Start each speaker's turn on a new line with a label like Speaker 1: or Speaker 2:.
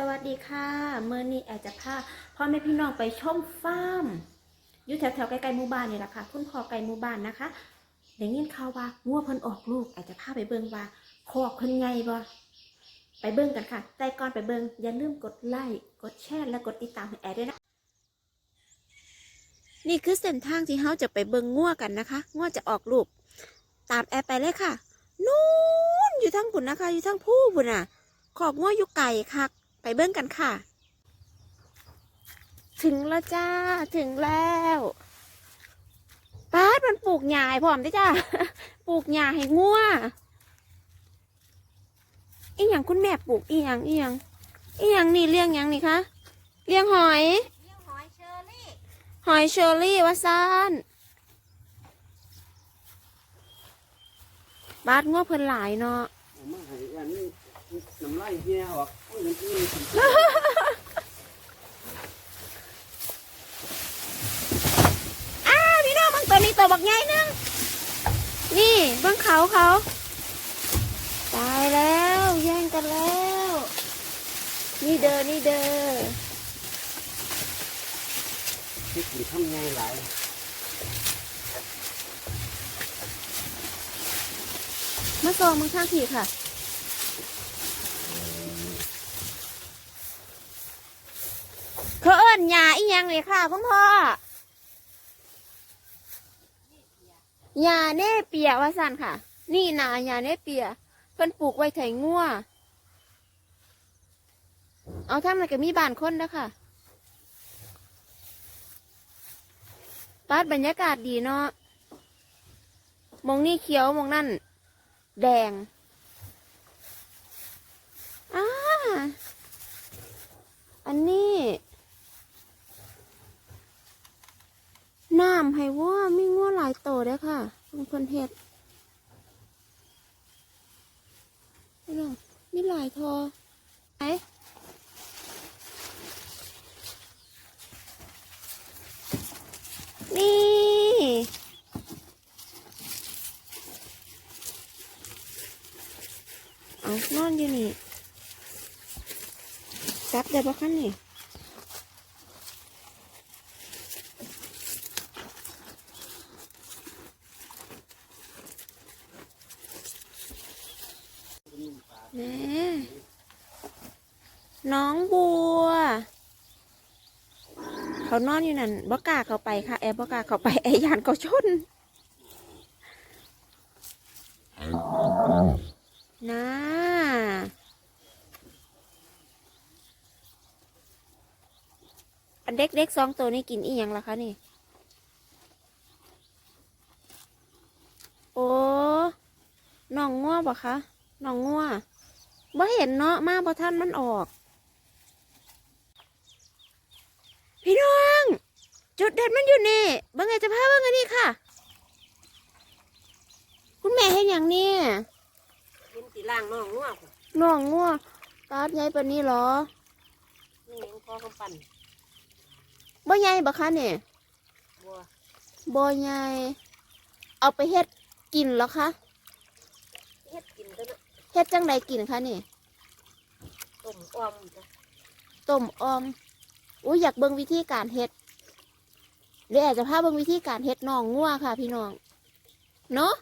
Speaker 1: สวัสดีค่ะเมื่อนี้แอดจะพาพ่อแม่พี่น้องไปชมฟาร์มอยู่แถวๆใกล้ๆหมู่บ้านนี่แหละค่ะคุณพ่อไก่หมู่บ้านนะคะได้ยินข่าว่างัวเพิ่นออกลูกแอดจะพาไปเบิ่งว่าคอกเพิ่นไงบ่ไปเบิ่งกันค่ะแต่ก่อนไปเบิ่งอย่าลืมกดไลค์กดแชร์และกดติดตามให้แอดด้วยนะนี่คือเส้นทางที่เฮาจะไปเบิ่งงัวกันนะคะงัวจะออกลูก ตามแอดไปเลยค่ะนู่นอยู่ทางปุ่นนะคะ อยู่ทางผู้ปุ่นน่ะขอกงัวอยู่ไก่คัก ไปเบิ้งกันค่ะ ถึงแล้วจ้า ถึงแล้วป้าดมันปลูกหญ้าให้พร้อมได้จ้า ปลูกหญ้าให้งัวอีหยังคุณแม่ปลูกอีหยังอีหยังอีหยังนี่เลี้ยงหยังนี่คะเลี้ยงหอย
Speaker 2: เลี้ยงหอยเชอรี่
Speaker 1: หอยเชอรี่วะซานบาดงัวเพิ่นหลายเนาะ
Speaker 3: มาให้อั นนี้น้ำลายเหี้ยออกอุ้ยน้ำอื้อสิ
Speaker 1: อ้าพี่น้องมึงตัวนี้ตัวบักใหญ่นึงนี่เบิ่งเขาเขาตายแล้วแย่งกันแล้ว นี่เด้อนี่เด้อ
Speaker 3: ที่กินทำไงหลาย
Speaker 1: มาซองมึงข้างผีค่ะ เขาเอิ้นหยาอีหยังเลยค่ะคุณพ่อหยาเน่เปียว่าสันค่ะ นี่นาหยาเน่เปียเพิ่นปลูกไว้ไถงัวเอาทำอะไรกับมีบ้านคนนะค่ะปาดบรรยากาศดีเนาะมองนี่เขียวมองนั่น แดงอ่าอันนี้ น้ำให้ว่ามีงัวหลายโตเด้อค่ะเป็นคนเฮ็ดนี่น่ะมีหลายทอไหนนี่ เอานอนอยู่นี่จับได้ปะคะนี่ แม่น้องบัว เขานอนอยู่นั่นบ่กล้าเขาไปค่ะ แอบบ่กล้าเขาไปแอยานเขาชน นะอันเด็กๆสองตัวนี้กินอีหยังล่ะคะนี่ โอ้น้องง่วบ่คะน้องง่ว บ่เห็นเนาะมาบ่ท่านมันออก พี่น้อง จุดเด็ดมันอยู่นี่เบิ่งไงจะพาเบิ่งอันนี้ค่ะ คุณแม่เห็นอย่างนี้
Speaker 2: กินสีล่างน้องงัวพุ่น
Speaker 1: น้องง่วตาดใหญ่ปานนี้เหรอ
Speaker 2: นี่ยังพอคำปั่น
Speaker 1: บ่ใหญ่บ่คะเนี่ย
Speaker 2: บัว
Speaker 1: บ่ใหญ่เอาไปเฮ็ดกินเหรอคะ
Speaker 2: เฮ็ดกินตัว เนาะ
Speaker 1: เฮ็ดจังใดกินคะนี่
Speaker 2: ต้มอ้อมจ้ะ
Speaker 1: ต้มออมอุ้ยอยากเบิ่งวิธีการเฮ็ดเดี๋ยวอาจจะพาเบิ่งวิธีการเฮ็ดน้องงัวค่ะ พี่น้อง เนาะ